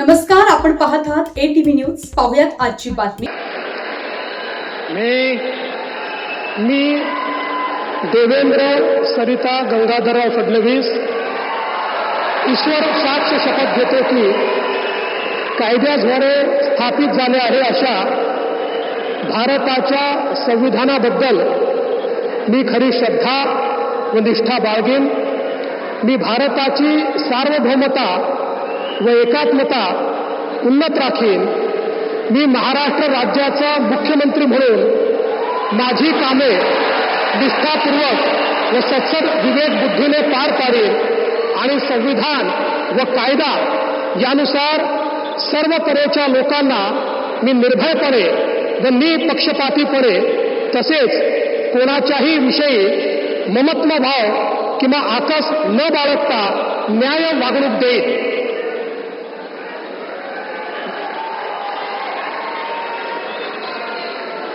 नमस्कार आपण पाहत आहात ए टीव्ही न्यूज पाहुयात आजची बातमी. मी मी देवेंद्र सरिता गंगाधरराव फडणवीस ईश्वर साक्ष शपथ घेतो की कायद्याद्वारे स्थापित झाले आहे अशा भारताच्या संविधानाबद्दल मी खरी श्रद्धा व निष्ठा बाळगेन. मी भारताची सार्वभौमता व एकात्मता उन्नत राखीन. मी महाराष्ट्र राज्याचा मुख्यमंत्री म्हणून माझी कामे निष्ठापूर्वक व सत्सद विवेक बुद्धीने पार पाडेल आणि संविधान व कायदा यानुसार सर्व तऱ्हेच्या लोकांना मी निर्भयपणे व निपक्षपातीपणे तसेच कोणाच्याही विषयी ममत्व भाव किंवा आकस न बाळगता न्याय वागणूक देईल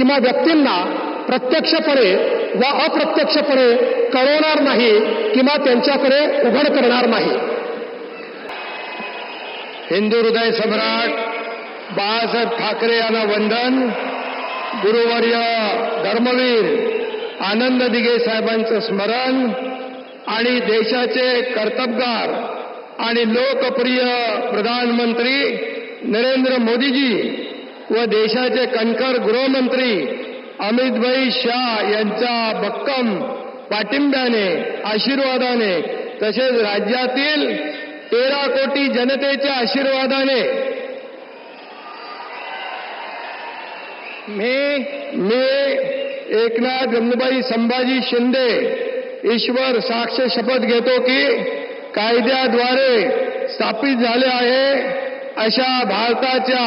किंवा व्यक्तींना प्रत्यक्षपणे व अप्रत्यक्षपणे कळवणार नाही किंवा त्यांच्याकडे उघड करणार नाही. हिंदू हृदय सम्राट बाळासाहेब ठाकरे यांना वंदन. गुरुवर्य धर्मवीर आनंद दिघे साहेबांचं स्मरण आणि देशाचे कर्तबगार आणि लोकप्रिय प्रधानमंत्री नरेंद्र मोदीजी व देशाचे कणखर गृहमंत्री अमितभाई शाह यांच्या भक्कम पाठिंब्याने आशीर्वादाने तसेच राज्यातील तेरा कोटी जनतेच्या आशीर्वादाने मी मी एकनाथ गंगूबाई संभाजी शिंदे ईश्वर साक्ष शपथ घेतो की कायद्याद्वारे स्थापित झाले आहे अशा भारताच्या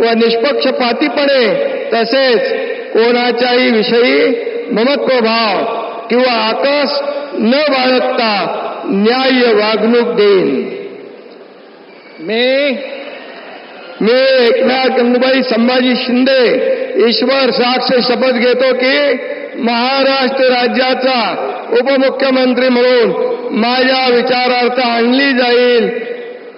व निष्पक्षपातीपणे तसेच कोणाच्याही विषयी ममत्व भाव किंवा आकस न बाळगता न्याय वागणूक देईन. मी मी एकनाथ गंगूबाई संभाजी शिंदे ईश्वर साक्ष शपथ घेतो की महाराष्ट्र राज्याचा उपमुख्यमंत्री म्हणून माझ्या विचारार्थ आणली जाईल.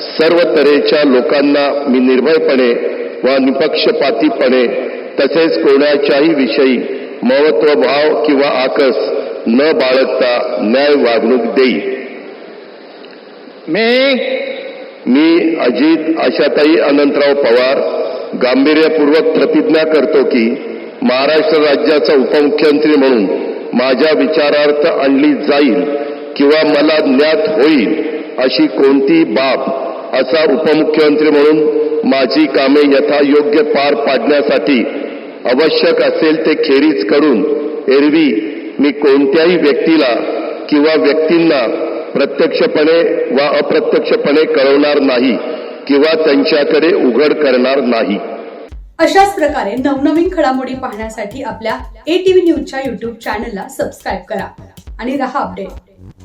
सर्व तऱ्हेच्या लोकांना मी निर्भयपणे व निपक्षपातीपणे तसेच कोणाच्याही विषयी महत्वभाव किंवा आकस न बाळगता न्याय वागणूक देईल मी मी अजित आशाताई अनंतराव पवार गांभीर्यपूर्वक प्रतिज्ञा करतो की महाराष्ट्र राज्याचा उपमुख्यमंत्री म्हणून माझ्या विचारार्थ आणली जाईल किंवा मला ज्ञात होईल अशी कोणती बाब असा उपमुख्यमंत्री म्हणून माझी कामे यथायोग्य पार पाडण्यासाठी आवश्यक असेल ते खेरीज करून एरवी मी कोणत्याही व्यक्तीला किंवा व्यक्तींना प्रत्यक्षपणे वा अप्रत्यक्षपणे कळवणार नाही किंवा त्यांच्याकडे उघड करणार नाही. अशाच प्रकारे नवनवीन घडामोडी पाहण्यासाठी आपल्या ए टीव्ही न्यूजच्या युट्यूब चॅनलला सबस्क्राईब करा आणि रहा अपडेट